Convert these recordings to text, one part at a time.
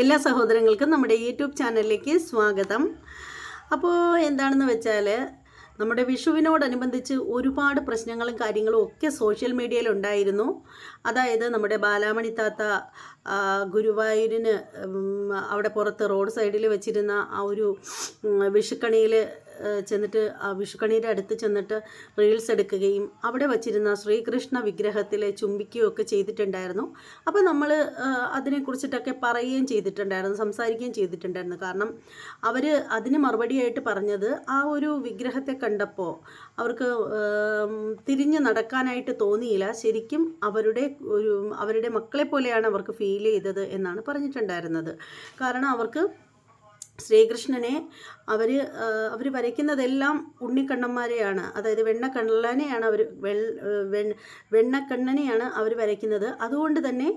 എല്ലാ സഹോദരങ്ങൾക്കും നമ്മുടെ യൂട്യൂബ് ചാനലിലേക്ക് സ്വാഗതം. അപ്പോൾ എന്താണെന്ന് വെച്ചാൽ നമ്മുടെ വിഷുവിനോടനുബന്ധിച്ച് ഒരുപാട് പ്രശ്നങ്ങളും കാര്യങ്ങളും ഒക്കെ സോഷ്യൽ മീഡിയയിൽ ഉണ്ടായിരുന്നു. അതായത് നമ്മുടെ ബാലാമണി താത്ത ഗുരുവായൂരിന് അവിടെ പുറത്ത് റോഡ് സൈഡിൽ വെച്ചിരുന്ന ആ ഒരു വിഷുക്കണിയിൽ ചെന്നിട്ട് വിഷുക്കണിയുടെ അടുത്ത് ചെന്നിട്ട് റീൽസ് എടുക്കുകയും അവിടെ വച്ചിരുന്ന ശ്രീകൃഷ്ണ വിഗ്രഹത്തിലെ ചുംബിക്കുകയും ഒക്കെ ചെയ്തിട്ടുണ്ടായിരുന്നു. അപ്പോൾ നമ്മൾ അതിനെക്കുറിച്ചിട്ടൊക്കെ പറയുകയും ചെയ്തിട്ടുണ്ടായിരുന്നു സംസാരിക്കുകയും ചെയ്തിട്ടുണ്ടായിരുന്നു. കാരണം അവർ അതിന് മറുപടിയായിട്ട് പറഞ്ഞത് ആ ഒരു വിഗ്രഹത്തെ കണ്ടപ്പോൾ അവർക്ക് തിരിഞ്ഞ് നടക്കാനായിട്ട് തോന്നിയില്ല. ശരിക്കും അവരുടെ ഒരു അവരുടെ മക്കളെ പോലെയാണ് അവർക്ക് ഫീൽ ചെയ്തത് എന്നാണ് പറഞ്ഞിട്ടുണ്ടായിരുന്നത്. കാരണം അവർക്ക് ശ്രീകൃഷ്ണനെ അവർ അവർ വരയ്ക്കുന്നതെല്ലാം ഉണ്ണിക്കണ്ണന്മാരെയാണ്. അതായത് വെണ്ണക്കണ്ണനെയാണ് അവർ വെണ്ണക്കണ്ണനെയാണ് അവർ വരയ്ക്കുന്നത്. അതുകൊണ്ട് തന്നെ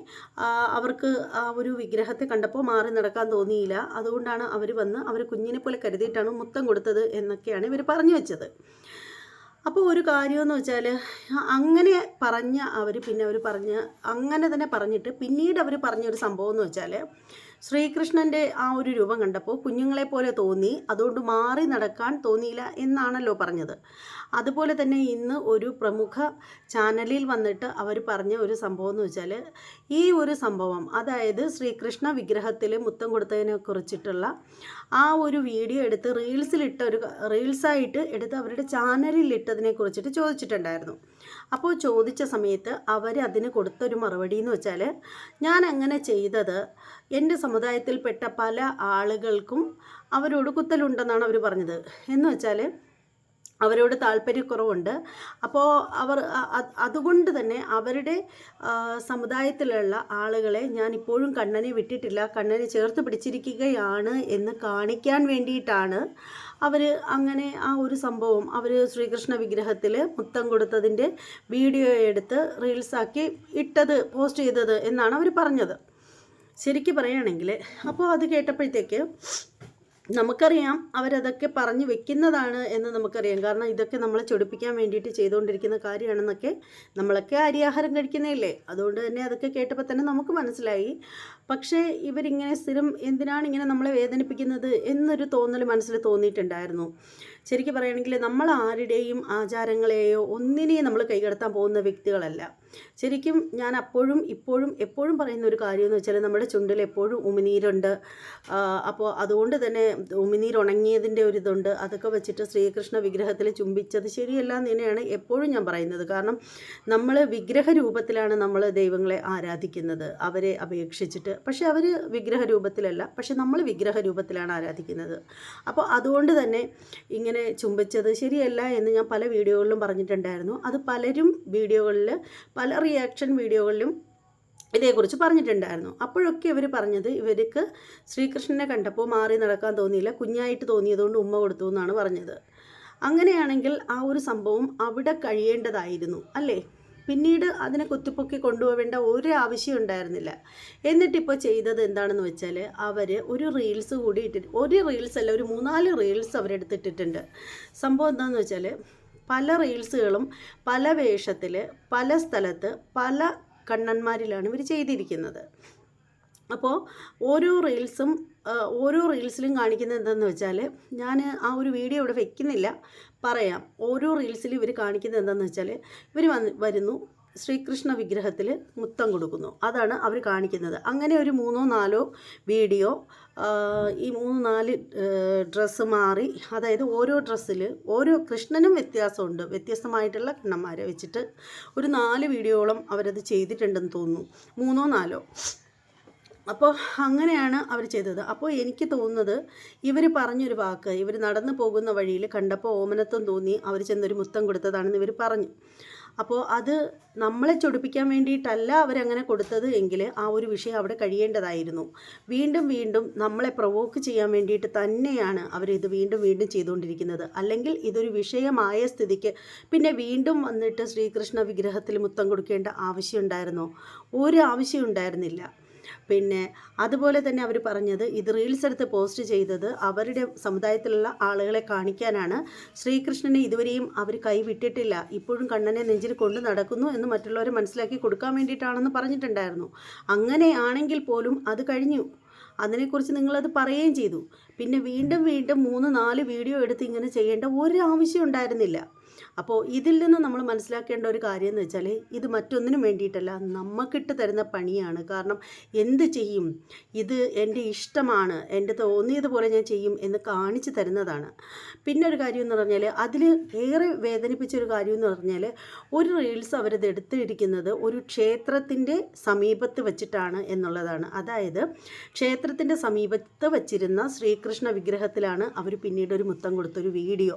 അവർക്ക് ആ ഒരു വിഗ്രഹത്തെ കണ്ടപ്പോൾ മാറി നടക്കാൻ തോന്നിയില്ല. അതുകൊണ്ടാണ് അവർ വന്ന് അവർ കുഞ്ഞിനെ പോലെ കരുതിയിട്ടാണ് മുത്തം കൊടുത്തത് എന്നൊക്കെയാണ് ഇവർ പറഞ്ഞു വെച്ചത്. അപ്പോൾ ഒരു കാര്യമെന്ന് വെച്ചാൽ അങ്ങനെ പറഞ്ഞ അവർ പിന്നെ അവർ പറഞ്ഞ് അങ്ങനെ തന്നെ പറഞ്ഞിട്ട് പിന്നീട് അവർ പറഞ്ഞൊരു സംഭവം എന്ന് വെച്ചാൽ ശ്രീകൃഷ്ണന്റെ ആ ഒരു രൂപം കണ്ടപ്പോൾ കുഞ്ഞുങ്ങളെ പോലെ തോന്നി. അതുകൊണ്ട് മാറി നടക്കാൻ തോന്നിയില്ല എന്നാണല്ലോ പറഞ്ഞത്. അതുപോലെ തന്നെ ഇന്ന് ഒരു പ്രമുഖ ചാനലിൽ വന്നിട്ട് അവർ പറഞ്ഞ ഒരു സംഭവം എന്ന് വെച്ചാൽ ഈ ഒരു സംഭവം അതായത് ശ്രീകൃഷ്ണ വിഗ്രഹത്തിൽ മുത്തം കൊടുത്തതിനെ കുറിച്ചിട്ടുള്ള ആ ഒരു വീഡിയോ എടുത്ത് റീൽസിലിട്ട ഒരു റീൽസായിട്ട് എടുത്ത് അവരുടെ ചാനലിൽ ഇട്ടതിനെ കുറിച്ചിട്ട് ചോദിച്ചിട്ടുണ്ടായിരുന്നു. അപ്പോൾ ചോദിച്ച സമയത്ത് അവർ അതിന് കൊടുത്തൊരു മറുപടി എന്ന് വെച്ചാൽ ഞാൻ അങ്ങനെ ചെയ്തത് എന്റെ സമുദായത്തിൽപ്പെട്ട പല ആളുകൾക്കും അവരോട് കുത്തലുണ്ടെന്നാണ് അവർ പറഞ്ഞത്. എന്ന് വെച്ചാൽ അവരോട് താല്പര്യക്കുറവുണ്ട്. അപ്പോൾ അവർ അതുകൊണ്ട് തന്നെ അവരുടെ സമുദായത്തിലുള്ള ആളുകളെ ഞാൻ ഇപ്പോഴും കണ്ണനെ വിട്ടിട്ടില്ല. കണ്ണനെ ചേർത്ത് പിടിച്ചിരിക്കുകയാണ് എന്ന് കാണിക്കാൻ വേണ്ടിയിട്ടാണ് അവർ അങ്ങനെ ആ ഒരു സംഭവം അവർ ശ്രീകൃഷ്ണ വിഗ്രഹത്തിൽ മുത്തം കൊടുത്തതിന്റെ വീഡിയോ എടുത്ത് റീൽസാക്കി ഇട്ടത് പോസ്റ്റ് ചെയ്തത് എന്നാണ് അവർ പറഞ്ഞത്. ശരിക്കും പറയുകയാണെങ്കിൽ അപ്പോൾ അത് കേട്ടപ്പോഴത്തേക്ക് നമുക്കറിയാം അവരതൊക്കെ പറഞ്ഞു വെക്കുന്നതാണ് എന്ന് നമുക്കറിയാം. കാരണം ഇതൊക്കെ നമ്മളെ ചൊടിപ്പിക്കാൻ വേണ്ടിയിട്ട് ചെയ്തുകൊണ്ടിരിക്കുന്ന കാര്യമാണെന്നൊക്കെ നമ്മളൊക്കെ അരിയാഹാരം കഴിക്കുന്നതല്ലേ? അതുകൊണ്ട് തന്നെ അതൊക്കെ കേട്ടപ്പോൾ തന്നെ നമുക്ക് മനസ്സിലായി. പക്ഷേ ഇവരിങ്ങനെ സ്ഥിരം എന്തിനാണ് ഇങ്ങനെ നമ്മളെ വേദനിപ്പിക്കുന്നത് എന്നൊരു തോന്നൽ മനസ്സിൽ തോന്നിയിട്ടുണ്ടായിരുന്നു. ശരിക്കും പറയുകയാണെങ്കിൽ നമ്മൾ ആരുടെയും ആചാരങ്ങളെയോ ഒന്നിനെയും നമ്മൾ കൈകടത്താൻ പോകുന്ന വ്യക്തികളല്ല. ശരിക്കും ഞാൻ അപ്പോഴും ഇപ്പോഴും എപ്പോഴും പറയുന്ന ഒരു കാര്യം എന്ന് വെച്ചാൽ നമ്മുടെ ചുണ്ടിൽ എപ്പോഴും ഉമിനീരുണ്ട്. അപ്പോൾ അതുകൊണ്ട് തന്നെ ഉമിനീർ ഉണങ്ങിയതിന്റെ ഒരു ഇതുണ്ട്. അതൊക്കെ വെച്ചിട്ട് ശ്രീകൃഷ്ണ വിഗ്രഹത്തിൽ ചുംബിച്ചത് ശരിയല്ല എന്ന് തന്നെയാണ് എപ്പോഴും ഞാൻ പറയുന്നത്. കാരണം നമ്മൾ വിഗ്രഹ രൂപത്തിലാണ് നമ്മൾ ദൈവങ്ങളെ ആരാധിക്കുന്നത്. അവരെ അപേക്ഷിച്ചിട്ട്. പക്ഷേ അവർ വിഗ്രഹ രൂപത്തിലല്ല പക്ഷെ നമ്മൾ വിഗ്രഹ രൂപത്തിലാണ് ആരാധിക്കുന്നത്. അപ്പോൾ അതുകൊണ്ട് തന്നെ ഇങ്ങനെ ചുംബിച്ചത് ശരിയല്ല എന്ന് ഞാൻ പല വീഡിയോകളിലും പറഞ്ഞിട്ടുണ്ടായിരുന്നു. അത് പലരും വീഡിയോകളിൽ പല റിയാക്ഷൻ വീഡിയോകളിലും ഇതേക്കുറിച്ച് പറഞ്ഞിട്ടുണ്ടായിരുന്നു. അപ്പോഴൊക്കെ ഇവർ പറഞ്ഞത് ഇവർക്ക് ശ്രീകൃഷ്ണനെ കണ്ടപ്പോൾ മാറി നടക്കാൻ തോന്നിയില്ല കുഞ്ഞായിട്ട് തോന്നിയതുകൊണ്ട് ഉമ്മ കൊടുത്തു എന്നാണ് പറഞ്ഞത്. അങ്ങനെയാണെങ്കിൽ ആ ഒരു സംഭവം അവിടെ കഴിയേണ്ടതായിരുന്നു അല്ലേ? പിന്നീട് അതിനെ കുത്തിപ്പൊക്കി കൊണ്ടുപോകേണ്ട ഒരു ആവശ്യം ഉണ്ടായിരുന്നില്ല. എന്നിട്ടിപ്പോൾ ചെയ്തത് എന്താണെന്ന് വെച്ചാൽ അവർ ഒരു റീൽസ് കൂടി ഇട്ടിട്ട് ഒരു റീൽസ് അല്ല ഒരു മൂന്നാൽ റീൽസ് അവരെടുത്തിട്ടിട്ടുണ്ട്. സംഭവം എന്താണെന്ന് വെച്ചാൽ പല റീൽസുകളും പല വേഷത്തിൽ പല സ്ഥലത്ത് പല കണ്ണന്മാരിലാണ് ഇവർ ചെയ്തിരിക്കുന്നത്. അപ്പോൾ ഓരോ റീൽസും ഓരോ റീൽസിലും കാണിക്കുന്നത് എന്താണെന്ന് വെച്ചാൽ ഞാൻ ആ ഒരു വീഡിയോ ഇവിടെ വെക്കുന്നില്ല. പറയാം. ഓരോ റീൽസിലും ഇവർ കാണിക്കുന്നത് എന്താണെന്ന് വെച്ചാൽ ഇവർ വന്ന് വരുന്നു ശ്രീകൃഷ്ണ വിഗ്രഹത്തിൽ മുത്തം കൊടുക്കുന്നു. അതാണ് അവർ കാണിക്കുന്നത്. അങ്ങനെ ഒരു മൂന്നോ നാലോ വീഡിയോ ഈ മൂന്ന് നാല് ഡ്രസ്സ് മാറി അതായത് ഓരോ ഡ്രസ്സിൽ ഓരോ കൃഷ്ണനും വ്യത്യാസമുണ്ട്. വ്യത്യസ്തമായിട്ടുള്ള കണ്ണന്മാരെ വെച്ചിട്ട് ഒരു നാല് വീഡിയോളം അവരത് ചെയ്തിട്ടുണ്ടെന്ന് തോന്നുന്നു. മൂന്നോ നാലോ. അപ്പോൾ അങ്ങനെയാണ് അവർ ചെയ്തത്. അപ്പോൾ എനിക്ക് തോന്നുന്നത് ഇവർ പറഞ്ഞൊരു വാക്ക് ഇവർ നടന്നു പോകുന്ന വഴിയിൽ കണ്ടപ്പോൾ ഓമനത്വം തോന്നി അവർ ചെന്നൊരു മുത്തം കൊടുത്തതാണെന്ന് ഇവർ പറഞ്ഞു. അപ്പോൾ അത് നമ്മളെ ചൊടിപ്പിക്കാൻ വേണ്ടിയിട്ടല്ല അവരങ്ങനെ കൊടുത്തത് എങ്കിൽ ആ ഒരു വിഷയം അവിടെ കഴിയേണ്ടതായിരുന്നു. വീണ്ടും വീണ്ടും നമ്മളെ പ്രൊവോക്ക് ചെയ്യാൻ വേണ്ടിയിട്ട് തന്നെയാണ് അവരിത് വീണ്ടും വീണ്ടും ചെയ്തുകൊണ്ടിരിക്കുന്നത്. അല്ലെങ്കിൽ ഇതൊരു വിഷയമായ സ്ഥിതിക്ക് പിന്നെ വീണ്ടും വന്നിട്ട് ശ്രീകൃഷ്ണ വിഗ്രഹത്തിൽ മുത്തം കൊടുക്കേണ്ട ആവശ്യമുണ്ടായിരുന്നോ ഒരു ആവശ്യം ഉണ്ടായിരുന്നില്ല. പിന്നെ അതുപോലെ തന്നെ അവർ പറഞ്ഞത് ഇത് റീൽസ് എടുത്ത് പോസ്റ്റ് ചെയ്തത് അവരുടെ സമുദായത്തിലുള്ള ആളുകളെ കാണിക്കാനാണ്. ശ്രീകൃഷ്ണനെ ഇതുവരെയും അവർ കൈവിട്ടിട്ടില്ല. ഇപ്പോഴും കണ്ണനെ നെഞ്ചിൽ കൊണ്ടു നടക്കുന്നു എന്ന് മറ്റുള്ളവരെ മനസ്സിലാക്കി കൊടുക്കാൻ വേണ്ടിയിട്ടാണെന്ന് പറഞ്ഞിട്ടുണ്ടായിരുന്നു. അങ്ങനെയാണെങ്കിൽ പോലും അത് കഴിഞ്ഞു. അതിനെക്കുറിച്ച് നിങ്ങളത് പറയുകയും ചെയ്തു. പിന്നെ വീണ്ടും വീണ്ടും മൂന്ന് നാല് വീഡിയോ എടുത്ത് ഇങ്ങനെ ചെയ്യേണ്ട ഒരു ആവശ്യം ഉണ്ടായിരുന്നില്ല. അപ്പോൾ ഇതിൽ നിന്ന് നമ്മൾ മനസ്സിലാക്കേണ്ട ഒരു കാര്യം എന്ന് വെച്ചാൽ ഇത് മറ്റൊന്നിനും വേണ്ടിയിട്ടല്ല നമുക്കിട്ട് തരുന്ന പണിയാണ്. കാരണം എന്ത് ചെയ്യും? ഇത് എന്റെ ഇഷ്ടമാണ് എന്റെ തോന്നിയതുപോലെ ഞാൻ ചെയ്യും എന്ന് കാണിച്ചു തരുന്നതാണ്. പിന്നെ ഒരു കാര്യം എന്ന് പറഞ്ഞാൽ അതിൽ ഏറെ വേദനിപ്പിച്ചൊരു കാര്യം എന്ന് പറഞ്ഞാൽ ഒരു റീൽസ് അവരത് എടുത്തിരിക്കുന്നത് ഒരു ക്ഷേത്രത്തിന്റെ സമീപത്ത് വെച്ചിട്ടാണ് എന്നുള്ളതാണ്. അതായത് ക്ഷേത്രത്തിന്റെ സമീപത്ത് വച്ചിരുന്ന ശ്രീകൃഷ്ണ വിഗ്രഹത്തിലാണ് അവർ പിന്നീട് ഒരു മുത്തം കൊടുത്തൊരു വീഡിയോ.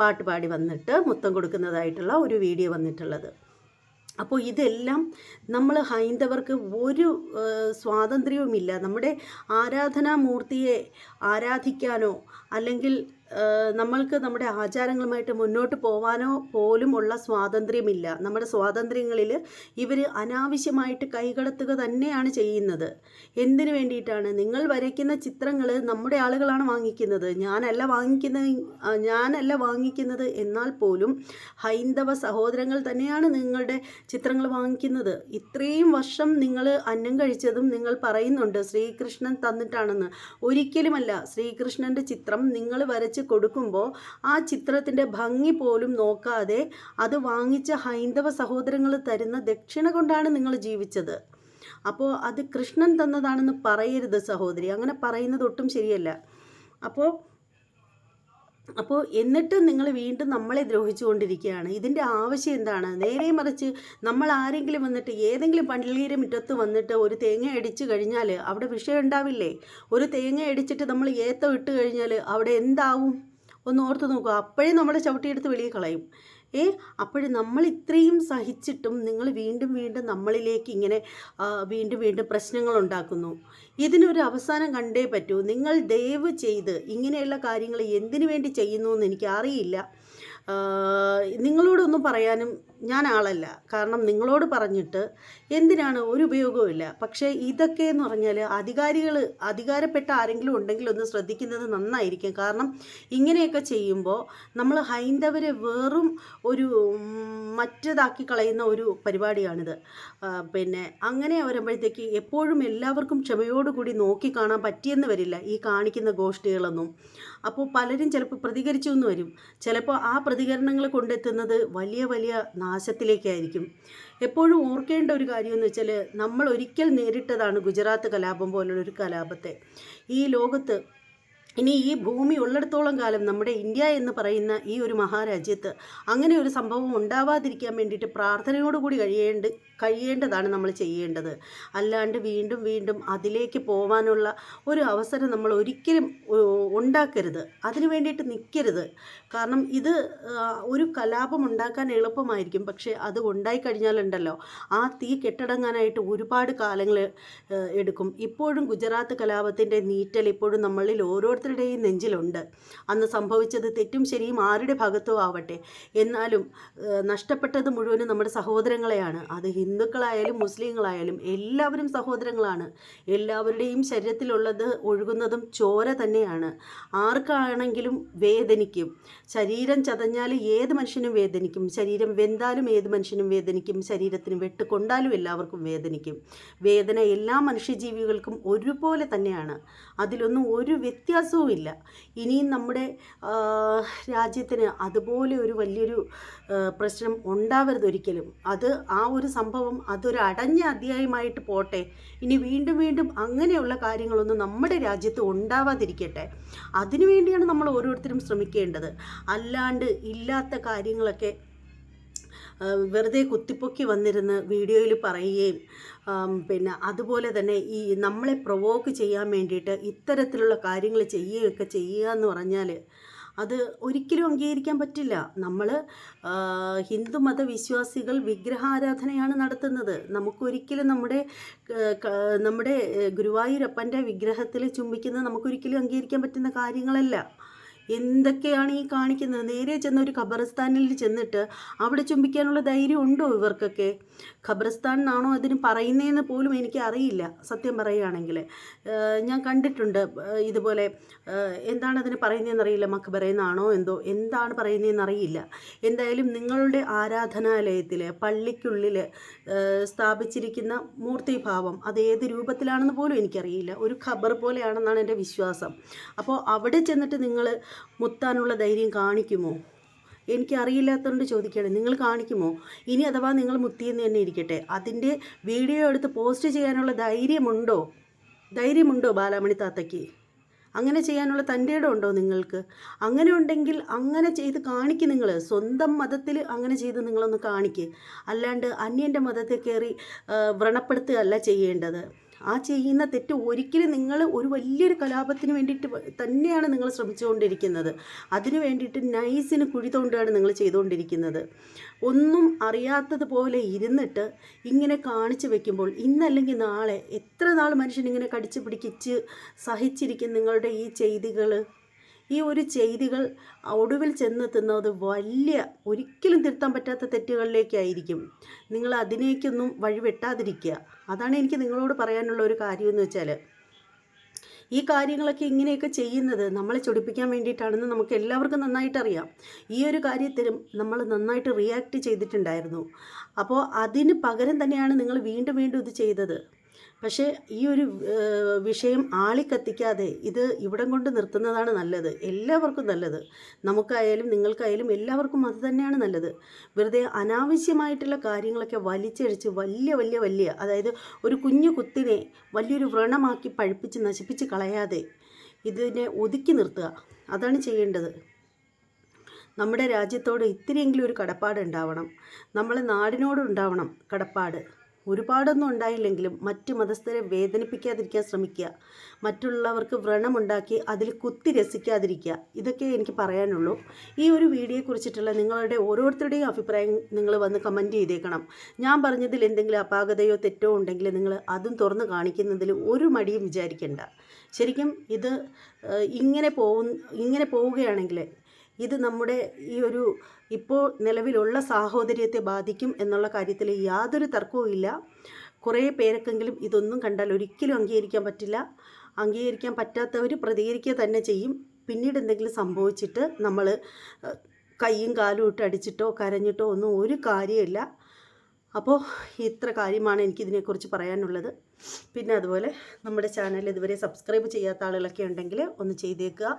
പാട്ട് പാടി വന്നിട്ട് മുത്തം കൊടുക്കുന്നതായിട്ടുള്ള ഒരു വീഡിയോ വന്നിട്ടുള്ളത്. അപ്പോൾ ഇതെല്ലാം നമ്മൾ ഹൈന്ദവർക്ക് ഒരു സ്വാതന്ത്ര്യവുമില്ല. നമ്മുടെ ആരാധനാമൂർത്തിയെ ആരാധിക്കാനോ അല്ലെങ്കിൽ നമ്മൾക്ക് നമ്മുടെ ആചാരങ്ങളുമായിട്ട് മുന്നോട്ട് പോവാനോ പോലും ഉള്ള സ്വാതന്ത്ര്യമില്ല. നമ്മുടെ സ്വാതന്ത്ര്യങ്ങളിൽ ഇവർ അനാവശ്യമായിട്ട് കൈകടത്തുക തന്നെയാണ് ചെയ്യുന്നത്. എന്തിനു വേണ്ടിയിട്ടാണ്? നിങ്ങൾ വരയ്ക്കുന്ന ചിത്രങ്ങൾ നമ്മുടെ ആളുകളാണ് വാങ്ങിക്കുന്നത്. ഞാനല്ല വാങ്ങിക്കുന്ന ഞാനല്ല വാങ്ങിക്കുന്നത് എന്നാൽ പോലും ഹൈന്ദവ സഹോദരങ്ങൾ തന്നെയാണ് നിങ്ങളുടെ ചിത്രങ്ങൾ വാങ്ങിക്കുന്നത്. ഇത്രയും വർഷം നിങ്ങൾ അന്നം കഴിച്ചതും നിങ്ങൾ പറയുന്നുണ്ട് ശ്രീകൃഷ്ണൻ തന്നിട്ടാണെന്ന്. ഒരിക്കലുമല്ല. ശ്രീകൃഷ്ണന്റെ ചിത്രം നിങ്ങൾ വരച്ച് കൊടുക്കുമ്പോൾ ആ ചിത്രത്തിന്റെ ഭംഗി പോലും നോക്കാതെ അത് വാങ്ങിച്ച ഹൈന്ദവ സഹോദരങ്ങൾ തരുന്ന ദക്ഷിണ കൊണ്ടാണ് നിങ്ങൾ ജീവിച്ചത്. അപ്പോൾ അത് കൃഷ്ണൻ തന്നതാണെന്ന് പറയരുത് സഹോദരി. അങ്ങനെ പറയുന്നത് ഒട്ടും ശരിയല്ല. അപ്പോൾ അപ്പോൾ എന്നിട്ട് നിങ്ങൾ വീണ്ടും നമ്മളെ ദ്രോഹിച്ചുകൊണ്ടിരിക്കുകയാണ്. ഇതിന്റെ ആവശ്യം എന്താണ്? നേരെ മറിച്ച് നമ്മൾ ആരെങ്കിലും വന്നിട്ട് ഏതെങ്കിലും പള്ളിയുടെ മുറ്റത്ത് വന്നിട്ട് ഒരു തേങ്ങ അടിച്ച് കഴിഞ്ഞാൽ അവിടെ വിഷയം ഉണ്ടാവില്ലേ? ഒരു തേങ്ങ അടിച്ചിട്ട് നമ്മൾ ഏത്തം ഇട്ട് കഴിഞ്ഞാൽ അവിടെ എന്താവും? ഒന്ന് ഓർത്ത് നോക്കുക. അപ്പോഴേ നമ്മളെ ചവിട്ടിയെടുത്ത് വെളിയിൽ കളയും. ഏ അപ്പോഴും നമ്മൾ ഇത്രയും സഹിച്ചിട്ടും നിങ്ങൾ വീണ്ടും വീണ്ടും നമ്മളിലേക്ക് ഇങ്ങനെ വീണ്ടും വീണ്ടും പ്രശ്നങ്ങൾ ഉണ്ടാക്കുന്നു. ഇതിനൊരു അവസാനം കണ്ടേ പറ്റൂ. നിങ്ങൾ ദയവ് ചെയ്ത് ഇങ്ങനെയുള്ള കാര്യങ്ങൾ എന്തിനു വേണ്ടി ചെയ്യുന്നു എന്ന് എനിക്ക് അറിയില്ല ആ, നിങ്ങളോടൊന്നും പറയാനും ഞാൻ ആളല്ല കാരണം നിങ്ങളോട് പറഞ്ഞിട്ട് എന്തിനാണ് ഒരു ഉപയോഗവുമില്ല പക്ഷേ ഇതൊക്കെ എന്ന് പറഞ്ഞാൽ അധികാരികൾ അധികാരപ്പെട്ട ആരെങ്കിലും ഉണ്ടെങ്കിൽ ഒന്ന് ശ്രദ്ധിക്കുന്നത് നന്നായിരിക്കും. കാരണം ഇങ്ങനെയൊക്കെ ചെയ്യുമ്പോൾ നമ്മൾ ഹൈന്ദവരെ വെറും ഒരു മറ്റതാക്കി കളയുന്ന ഒരു പരിപാടിയാണിത്. പിന്നെ അങ്ങനെ വരുമ്പോഴത്തേക്ക് എപ്പോഴും എല്ലാവർക്കും ക്ഷമയോടുകൂടി നോക്കി കാണാൻ പറ്റിയെന്ന് വരില്ല ഈ കാണിക്കുന്ന ഗോഷ്ഠികളൊന്നും അപ്പോൾ പലരും ചിലപ്പോൾ പ്രതികരിച്ചു എന്ന് വരും. ചിലപ്പോൾ ആ പ്രതികരണങ്ങൾ കൊണ്ടെത്തുന്നത് വലിയ വലിയ നാശത്തിലേക്കായിരിക്കും. എപ്പോഴും ഓർക്കേണ്ട ഒരു കാര്യം എന്ന് വെച്ചാൽ നമ്മൾ ഒരിക്കൽ നേരിട്ടതാണ് ഗുജറാത്ത് കലാപം പോലുള്ള ഒരു കലാപത്തെ. ഈ ലോകത്ത് ഇനി ഈ ഭൂമി ഉള്ളിടത്തോളം കാലം നമ്മുടെ ഇന്ത്യ എന്ന് പറയുന്ന ഈ ഒരു മഹാരാജ്യത്ത് അങ്ങനെ ഒരു സംഭവം ഉണ്ടാവാതിരിക്കാൻ വേണ്ടിയിട്ട് പ്രാർത്ഥനയോടുകൂടി കഴിയേണ്ട കഴിയേണ്ടതാണ് നമ്മൾ ചെയ്യേണ്ടത്. അല്ലാണ്ട് വീണ്ടും വീണ്ടും അതിലേക്ക് പോവാനുള്ള ഒരു അവസരം നമ്മൾ ഒരിക്കലും ഉണ്ടാക്കരുത്. അതിനു വേണ്ടിയിട്ട് നിൽക്കരുത് കാരണം ഇത് ഒരു കലാപം ഉണ്ടാക്കാൻ എളുപ്പമായിരിക്കും. പക്ഷേ അത് ഉണ്ടായിക്കഴിഞ്ഞാലുണ്ടല്ലോ ആ തീ കെട്ടടങ്ങാനായിട്ട് ഒരുപാട് കാലങ്ങൾ എടുക്കും. ഇപ്പോഴും ഗുജറാത്ത് കലാപത്തിന്റെ നീറ്റൽ ഇപ്പോഴും നമ്മളിൽ ഓരോരുത്തരുടെയും നെഞ്ചിലുണ്ട്. അന്ന് സംഭവിച്ചത് തെറ്റും ശരിയും ആരുടെ ഭാഗത്തോ ആവട്ടെ. എന്നാലും നഷ്ടപ്പെട്ടത് മുഴുവനും നമ്മുടെ സഹോദരങ്ങളെയാണ്. അത് ഹിന്ദുക്കളായാലും മുസ്ലിങ്ങളായാലും എല്ലാവരും സഹോദരങ്ങളാണ്. എല്ലാവരുടെയും ശരീരത്തിലുള്ളത് ഒഴുകുന്നതും ചോര തന്നെയാണ്. ആർക്കാണെങ്കിലും വേദനിക്കും. ശരീരം ചതഞ്ഞാൽ ഏത് മനുഷ്യനും വേദനിക്കും. ശരീരം വെന്താലും ഏത് മനുഷ്യനും വേദനിക്കും. ശരീരത്തിന് വെട്ടുകൊണ്ടാലും എല്ലാവർക്കും വേദനിക്കും. വേദന എല്ലാ മനുഷ്യജീവികൾക്കും ഒരുപോലെ തന്നെയാണ്. അതിലൊന്നും ഒരു വ്യത്യാസവും ഇല്ല ഇനിയും നമ്മുടെ രാജ്യത്തിന് അതുപോലെ ഒരു വലിയൊരു പ്രശ്നം ഉണ്ടാവരുത് ഒരിക്കലും. അത് ആ ഒരു സംഭവം അതൊരു അടഞ്ഞ അധ്യായമായിട്ട് പോട്ടെ. ഇനി വീണ്ടും വീണ്ടും അങ്ങനെയുള്ള കാര്യങ്ങളൊന്നും നമ്മുടെ രാജ്യത്ത് ഉണ്ടാവാതിരിക്കട്ടെ. അതിനുവേണ്ടിയാണ് നമ്മൾ ഓരോരുത്തരും ശ്രമിക്കേണ്ടത്. അല്ലാണ്ട് ഇല്ലാത്ത കാര്യങ്ങളൊക്കെ വെറുതെ കുത്തിപ്പൊക്കി വന്നിരുന്ന് വീഡിയോയിൽ പറയുകയും പിന്നെ അതുപോലെ തന്നെ ഈ നമ്മളെ പ്രൊവോക്ക് ചെയ്യാൻ വേണ്ടിയിട്ട് ഇത്തരത്തിലുള്ള കാര്യങ്ങൾ ചെയ്യുകയൊക്കെ ചെയ്യുക എന്ന് പറഞ്ഞാൽ അത് ഒരിക്കലും അംഗീകരിക്കാൻ പറ്റില്ല. നമ്മൾ ഹിന്ദു മതവിശ്വാസികൾ വിഗ്രഹാരാധനയാണ് നടത്തുന്നത്. നമുക്കൊരിക്കലും നമ്മുടെ നമ്മുടെ ഗുരുവായൂരപ്പന്റെ വിഗ്രഹത്തിൽ ചുംബിക്കുന്നത് നമുക്കൊരിക്കലും അംഗീകരിക്കാൻ പറ്റുന്ന കാര്യങ്ങളല്ല. എന്തൊക്കെയാണ് ഈ കാണിക്കുന്നത്? നേരെ ചെന്ന ഒരു ഖബറിസ്ഥാനിൽ ചെന്നിട്ട് അവിടെ ചുംബിക്കാനുള്ള ധൈര്യം ഉണ്ടോ ഇവർക്കൊക്കെ? ഖബറിസ്ഥാൻ എന്നാണോ അതിന് പറയുന്നതെന്ന് പോലും എനിക്ക് അറിയില്ല സത്യം പറയുകയാണെങ്കിൽ. ഞാൻ കണ്ടിട്ടുണ്ട് ഇതുപോലെ എന്താണ് അതിന് പറയുന്നതെന്ന് അറിയില്ല മക്ബറയെന്നാണോ എന്തോ എന്താണ് പറയുന്നതെന്ന് അറിയില്ല. എന്തായാലും നിങ്ങളുടെ ആരാധനാലയത്തിൽ പള്ളിക്കുള്ളിൽ സ്ഥാപിച്ചിരിക്കുന്ന മൂർത്തിഭാവം അത് ഏത് രൂപത്തിലാണെന്ന് പോലും എനിക്കറിയില്ല. ഒരു ഖബർ പോലെയാണെന്നാണ് എന്റെ വിശ്വാസം. അപ്പോൾ അവിടെ ചെന്നിട്ട് നിങ്ങൾ മുത്താനുള്ള ധൈര്യം കാണിക്കുമോ? എനിക്കറിയില്ലാത്തതുകൊണ്ട് ചോദിക്കുകയാണ്. നിങ്ങൾ കാണിക്കുമോ? ഇനി അഥവാ നിങ്ങൾ മുത്തിയെന്ന് തന്നെ ഇരിക്കട്ടെ. അതിന്റെ വീഡിയോ എടുത്ത് പോസ്റ്റ് ചെയ്യാനുള്ള ധൈര്യമുണ്ടോ? ധൈര്യമുണ്ടോ ബാലാമണി താത്തയ്ക്ക്? അങ്ങനെ ചെയ്യാനുള്ള തന്റെ ഇടം ഉണ്ടോ നിങ്ങൾക്ക്? അങ്ങനെ ഉണ്ടെങ്കിൽ അങ്ങനെ ചെയ്ത് കാണിക്ക് നിങ്ങൾ സ്വന്തം മതത്തിൽ അങ്ങനെ ചെയ്ത് നിങ്ങളൊന്ന് കാണിക്ക്. അല്ലാണ്ട് അന്യന്റെ മതത്തെ കയറി വ്രണപ്പെടുത്തുകയല്ല ചെയ്യേണ്ടത്. ആ ചെയ്യുന്ന തെറ്റ് ഒരിക്കലും നിങ്ങൾ ഒരു വലിയൊരു കലാപത്തിന് വേണ്ടിയിട്ട് തന്നെയാണ് നിങ്ങൾ ശ്രമിച്ചുകൊണ്ടിരിക്കുന്നത്. അതിനു വേണ്ടിയിട്ട് നൈസിന് കുഴി തോണ്ടാണ് നിങ്ങൾ ചെയ്തുകൊണ്ടിരിക്കുന്നത്. ഒന്നും അറിയാത്തതുപോലെ ഇരുന്നിട്ട് ഇങ്ങനെ കാണിച്ചു വെക്കുമ്പോൾ ഇന്നല്ലെങ്കിൽ നാളെ എത്ര നാൾ മനുഷ്യൻ ഇങ്ങനെ കടിച്ചു പിടിക്കിച്ച് സഹിച്ചിരിക്കും നിങ്ങളുടെ ഈ ചെയ്തികൾ ഈ ഒരു ചെയ്തികൾ ഒടുവിൽ ചെന്നെത്തുന്നത് വലിയ ഒരിക്കലും തിരുത്താൻ പറ്റാത്ത തെറ്റുകളിലേക്കായിരിക്കും. നിങ്ങൾ അതിനേക്കൊന്നും വഴിവെട്ടാതിരിക്കുക. അതാണ് എനിക്ക് നിങ്ങളോട് പറയാനുള്ള ഒരു കാര്യം എന്ന് വെച്ചാൽ ഈ കാര്യങ്ങളൊക്കെ ഇങ്ങനെയൊക്കെ ചെയ്യുന്നത് നമ്മളെ ചൊടിപ്പിക്കാൻ വേണ്ടിയിട്ടാണെന്ന് നമുക്ക് എല്ലാവർക്കും നന്നായിട്ട് അറിയാം ഈ ഒരു കാര്യത്തിലും നമ്മൾ നന്നായിട്ട് റിയാക്ട് ചെയ്തിട്ടുണ്ടായിരുന്നു. അപ്പോൾ അതിന് പകരം തന്നെയാണ് നിങ്ങൾ വീണ്ടും വീണ്ടും ഇത് ചെയ്തത്. പക്ഷേ ഈ ഒരു വിഷയം ആളിക്കത്തിക്കാതെ ഇത് ഇവിടം കൊണ്ട് നിർത്തുന്നതാണ് നല്ലത്. എല്ലാവർക്കും നല്ലത്. നമുക്കായാലും നിങ്ങൾക്കായാലും എല്ലാവർക്കും അത് തന്നെയാണ് നല്ലത്. വെറുതെ അനാവശ്യമായിട്ടുള്ള കാര്യങ്ങളൊക്കെ വലിച്ചഴിച്ച് വലിയ വലിയ വലിയ അതായത് ഒരു കുഞ്ഞു കുത്തിനെ വലിയൊരു വ്രണമാക്കി പഴുപ്പിച്ച് നശിപ്പിച്ച് കളയാതെ ഇതിനെ ഒതുക്കി നിർത്തുക. അതാണ് ചെയ്യേണ്ടത്. നമ്മുടെ രാജ്യത്തോട് ഇത്തിരിയെങ്കിലും ഒരു കടപ്പാട് ഉണ്ടാവണം നമ്മളെ നാടിനോടുണ്ടാവണം കടപ്പാട്. ഒരുപാടൊന്നും ഉണ്ടായില്ലെങ്കിലും മറ്റു മതസ്ഥരെ വേദനിപ്പിക്കാതിരിക്കാൻ ശ്രമിക്കുക. മറ്റുള്ളവർക്ക് വ്രണമുണ്ടാക്കി അതിൽ കുത്തി രസിക്കാതിരിക്കുക. ഇതൊക്കെ എനിക്ക് പറയാനുള്ളൂ. ഈ ഒരു വീഡിയോയെക്കുറിച്ചിട്ടുള്ള നിങ്ങളുടെ ഓരോരുത്തരുടെയും അഭിപ്രായം നിങ്ങൾ വന്ന് കമന്റ് ചെയ്തേക്കണം. ഞാൻ പറഞ്ഞതിൽ എന്തെങ്കിലും അപാകതയോ തെറ്റോ ഉണ്ടെങ്കിൽ നിങ്ങൾ അതും തുറന്ന് കാണിക്കുന്നതിൽ ഒരു മടിയും വിചാരിക്കേണ്ട. ശരിക്കും ഇത് ഇങ്ങനെ പോകും ഇങ്ങനെ പോവുകയാണെങ്കിൽ ഇത് നമ്മുടെ ഈ ഒരു ഇപ്പോൾ നിലവിലുള്ള സാഹോദര്യത്തെ ബാധിക്കും എന്നുള്ള കാര്യത്തിൽ യാതൊരു തർക്കവും ഇല്ല. കുറേ പേർക്കെങ്കിലും ഇതൊന്നും കണ്ടാൽ ഒരിക്കലും അംഗീകരിക്കാൻ പറ്റില്ല. അംഗീകരിക്കാൻ പറ്റാത്തവർ പ്രതികരിക്കുക തന്നെ ചെയ്യും. പിന്നീട് എന്തെങ്കിലും സംഭവിച്ചിട്ട് നമ്മൾ കൈയും കാലും ഇട്ട് അടിച്ചിട്ടോ കരഞ്ഞിട്ടോ ഒന്നും ഒരു കാര്യമില്ല. അപ്പോൾ ഇത്ര കാര്യമാണ് എനിക്കിതിനെക്കുറിച്ച് പറയാനുള്ളത്. പിന്നെ അതുപോലെ നമ്മുടെ ചാനൽ ഇതുവരെ സബ്സ്ക്രൈബ് ചെയ്യാത്ത ആളുകളൊക്കെ ഉണ്ടെങ്കിൽ ഒന്ന് ചെയ്തേക്കുക.